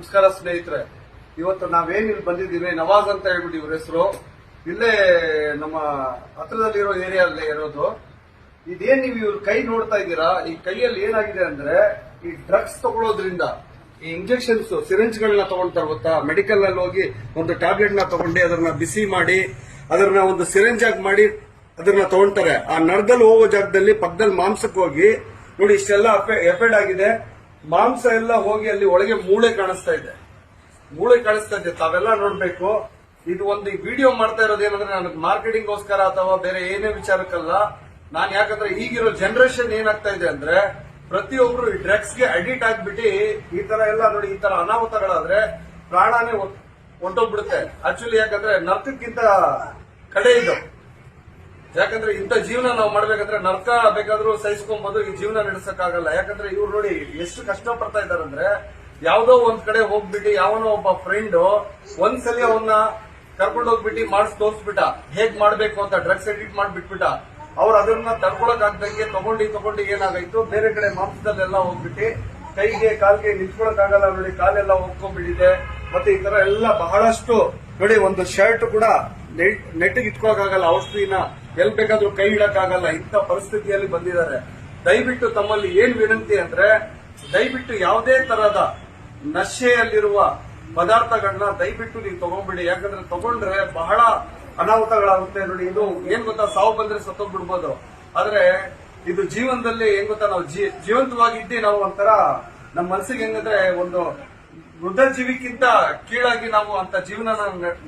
ನಮಸ್ಕಾರ ಸ್ನೇಹಿತರೆ. ಇವತ್ತು ನಾವೇನ್ ಇಲ್ಲಿ ಬಂದಿದ್ದೀವಿ, ನವಾಜ್ ಅಂತ ಹೇಳ್ಬಿಟ್ಟು ಇವ್ರ ಹೆಸರು. ಇಲ್ಲೇ ನಮ್ಮ ಹತ್ರದಲ್ಲಿರೋ ಏರಿಯಾದಲ್ಲೇ ಇರೋದು. ಇದೇನ್ ನೀವು ಇವ್ರ ಕೈ ನೋಡ್ತಾ ಇದ್ದೀರಾ? ಈ ಕೈಯಲ್ಲಿ ಏನಾಗಿದೆ ಅಂದ್ರೆ, ಈ ಡ್ರಗ್ಸ್ ತಗೊಳ್ಳೋದ್ರಿಂದ ಈ ಇಂಜೆಕ್ಷನ್ಸ್ ಸಿರಿಂಜ್ ಗಳನ್ನ ಗೊತ್ತಾ? ಮೆಡಿಕಲ್ನಲ್ಲಿ ಹೋಗಿ ಒಂದು ಟ್ಯಾಬ್ಲೆಟ್ನ ತಗೊಂಡು, ಅದನ್ನ ಬಿಸಿ ಮಾಡಿ, ಅದನ್ನ ಒಂದು ಸಿರಿಂಜ್ ಆಗಿ ಮಾಡಿ, ಅದನ್ನ ತಗೊಳ್ತಾರೆ ಆ ನರದಲ್ಲಿ ಹೋಗೋ ಜಾಗದಲ್ಲಿ ಪಕ್ಕದಲ್ಲಿ ಮಾಂಸಕ್ಕೆ ಹೋಗಿ, ನೋಡಿ ಇಷ್ಟೆಲ್ಲ ಎಫೆಡ್ ಆಗಿದೆ. ಮಾಂಸ ಎಲ್ಲ ಹೋಗಿ ಅಲ್ಲಿ ಒಳಗೆ ಮೂಳೆ ಕಾಣಿಸ್ತಾ ಇದೆ. ಮೂಳೆ ಕಾಣಿಸ್ತಾ ಇದೆ. ತಾವೆಲ್ಲ ನೋಡ್ಬೇಕು. ಇದು ಒಂದು ವಿಡಿಯೋ ಮಾಡ್ತಾ ಇರೋದು ಏನಂದ್ರೆ ನನಗೆ ಮಾರ್ಕೆಟಿಂಗ್ ಗೋಸ್ಕರ ಅಥವಾ ಬೇರೆ ಏನೇ ವಿಚಾರಕ್ಕಲ್ಲ, ನಾನು ಯಾಕಂದ್ರೆ ಈಗಿರೋ ಜನರೇಷನ್ ಏನಾಗ್ತಾ ಇದೆ ಅಂದ್ರೆ ಪ್ರತಿಯೊಬ್ರು ಈ ಡ್ರಗ್ಸ್ಗೆ ಅಡಿಕ್ಟ್ ಆಗ್ಬಿಟ್ಟು ಈ ತರ ಎಲ್ಲ ನೋಡಿ, ಈ ತರ ಅನಾಹುತಗಳಾದ್ರೆ ಪ್ರಾಣನೇ ಹೊಟ್- ಹೊಂಟೋಗ್ಬಿಡುತ್ತೆ ಆಕ್ಚುಲಿ ಯಾಕಂದ್ರೆ ನರ್ತಕ್ಕಿಂತ ಕಡೆ ಇದು. ಯಾಕಂದ್ರೆ ಇಂಥ ಜೀವನ ನಾವು ಮಾಡ್ಬೇಕಂದ್ರೆ ನರ್ಕ ಬೇಕಾದ್ರೂ ಸಹಿಸ್ಕೊಂಬೋದು ಈ ಜೀವನ ನಡೆಸಕ್ಕಾಗಲ್ಲ. ಯಾಕಂದ್ರೆ ಇವ್ರು ನೋಡಿ ಎಷ್ಟು ಕಷ್ಟ ಪಡ್ತಾ ಇದಾರಂದ್ರೆ ಯಾವ್ದೋ ಒಂದ್ ಕಡೆ ಹೋಗ್ಬಿಟ್ಟು ಯಾವನೋ ಒಬ್ಬ ಫ್ರೆಂಡ್ ಒಂದ್ಸಲಿ ಅವನ್ನ ಕರ್ಕೊಂಡು ಹೋಗ್ಬಿಟ್ಟು ಮಾಡಿಸ್ ತೋರ್ಸ್ಬಿಟ್ಟ. ಹೇಗ್ ಮಾಡ್ಬೇಕು ಅಂತ ಡ್ರಗ್ಸ್ ಎಡಿಟ್ ಮಾಡ್ಬಿಟ್ಬಿಟ್ಟ. ಅವ್ರು ಅದನ್ನ ತಡ್ಕೊಳಕ್ ಆಗ್ದಂಗೆ ತಗೊಂಡು ತಗೊಂಡು ಏನಾಗಾಯ್ತು? ಬೇರೆ ಕಡೆ ಮಾಂಸದಲ್ಲೆಲ್ಲ ಹೋಗ್ಬಿಟ್ಟು ಕೈಗೆ ಕಾಲ್ಗೆ ನಿಂತ್ಕೊಳಕ್ ಆಗಲ್ಲ ನೋಡಿ, ಕಾಲೆಲ್ಲ ಹೋಗ್ಕೊಂಡ್ಬಿಟ್ಟಿದೆ ಮತ್ತೆ ಈ ತರ ಎಲ್ಲ ಬಹಳಷ್ಟು ನೋಡಿ, ಒಂದು ಶರ್ಟ್ ಕೂಡ ನೆಟ್ಟಿಗೆ ಇಟ್ಕೊಳಕ್ಕಾಗಲ್ಲ, ಔಷಧಿನ ಎಲ್ಲಿ ಬೇಕಾದ್ರೂ ಕೈ ಇಡಕ್ಕಾಗಲ್ಲ, ಇಂಥ ಪರಿಸ್ಥಿತಿಯಲ್ಲಿ ಬಂದಿದ್ದಾರೆ. ದಯವಿಟ್ಟು ತಮ್ಮಲ್ಲಿ ಏನ್ ವಿನಂತಿ ಅಂದ್ರೆ, ದಯವಿಟ್ಟು ಯಾವುದೇ ತರಹದ ನಶೆಯಲ್ಲಿರುವ ಪದಾರ್ಥಗಳನ್ನ ದಯವಿಟ್ಟು ನೀವು ತಗೊಂಡ್ಬಿಡಿ. ಯಾಕಂದ್ರೆ ತಗೊಂಡ್ರೆ ಬಹಳ ಅನಾಹುತಗಳಾಗುತ್ತೆ ನೋಡಿ. ಇದು ಏನ್ ಗೊತ್ತಾ, ಸಾವು ಬಂದ್ರೆ ಸತ್ತೋಗ್ಬಿಡ್ಬೋದು. ಆದ್ರೆ ಇದು ಜೀವನದಲ್ಲಿ ಏನ್ ಗೊತ್ತಾ, ನಾವು ಜೀವಂತವಾಗಿದ್ದಿ ನಾವು ಒಂಥರ ನಮ್ಮ ಮನಸ್ಸಿಗೆ ಹೆಂಗಂದ್ರೆ ಒಂದು ವೃದ್ಧ ಜೀವಿಗಿಂತ ಕೀಳಾಗಿ ನಾವು ಅಂತ ಜೀವನ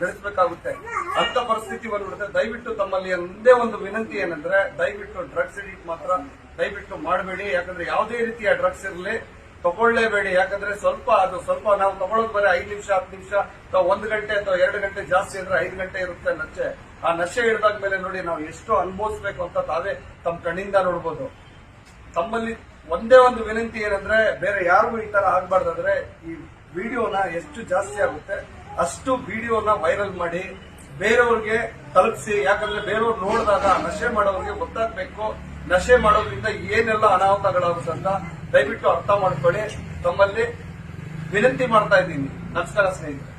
ನಡೆಸಬೇಕಾಗುತ್ತೆ. ಅಂತ ಪರಿಸ್ಥಿತಿ ಬಂದ್ಬಿಡುತ್ತೆ. ದಯವಿಟ್ಟು ತಮ್ಮಲ್ಲಿ ಒಂದೇ ಒಂದು ವಿನಂತಿ ಏನಂದ್ರೆ, ದಯವಿಟ್ಟು ಡ್ರಗ್ಸ್ ಎಡಿಟ್ ಮಾತ್ರ ದಯವಿಟ್ಟು ಮಾಡಬೇಡಿ. ಯಾಕಂದ್ರೆ ಯಾವುದೇ ರೀತಿಯ ಡ್ರಗ್ಸ್ ಇರಲಿ, ತಗೊಳ್ಳೇಬೇಡಿ. ಯಾಕಂದ್ರೆ ಸ್ವಲ್ಪ ಅದು ಸ್ವಲ್ಪ ನಾವು ತಗೊಳ್ಳೋದು ಬರೀ ಐದು ನಿಮಿಷ, ಹತ್ತು ನಿಮಿಷ, ಅಥವಾ ಒಂದು ಗಂಟೆ ಅಥವಾ ಎರಡು ಗಂಟೆ ಜಾಸ್ತಿ ಅಂದ್ರೆ ಐದು ಗಂಟೆ ಇರುತ್ತೆ ನಶೆ. ಆ ನಶೆ ಹಿಡಿದಾದ್ಮೇಲೆ ನೋಡಿ ನಾವು ಎಷ್ಟು ಅನುಭವಿಸ್ಬೇಕು ಅಂತ ತಾವೇ ತಮ್ಮ ಕಣ್ಣಿಂದ ನೋಡ್ಬೋದು. ತಮ್ಮಲ್ಲಿ ಒಂದೇ ಒಂದು ವಿನಂತಿ ಏನಂದ್ರೆ, ಬೇರೆ ಯಾರಿಗೂ ಈ ತರ ಆಗ್ಬಾರ್ದಂದ್ರೆ ಈ ವಿಡಿಯೋನ ಎಷ್ಟು ಜಾಸ್ತಿ ಆಗುತ್ತೆ, ಅಷ್ಟು ವಿಡಿಯೋನ ವೈರಲ್ ಮಾಡಿ ಬೇರೆಯವ್ರಿಗೆ ತಲುಪಿಸಿ, ಯಾಕಂದ್ರೆ ಬೇರೆಯವ್ರು ನೋಡಿದಾಗ ನಶೆ ಮಾಡೋರಿಗೆ ಗೊತ್ತಾಗ್ಬೇಕು. ನಶೆ ಮಾಡೋದ್ರಿಂದ ಏನೆಲ್ಲ ಅನಾಹುತಗಳಾಗುತ್ತೆ ಅಂತ ದಯವಿಟ್ಟು ಅರ್ಥ ಮಾಡ್ಕೊಳ್ಳಿ. ತಮ್ಮಲ್ಲಿ ವಿನಂತಿ ಮಾಡ್ತಾ ಇದ್ದೀನಿ. ನಮಸ್ಕಾರ ಸ್ನೇಹಿತರೆ.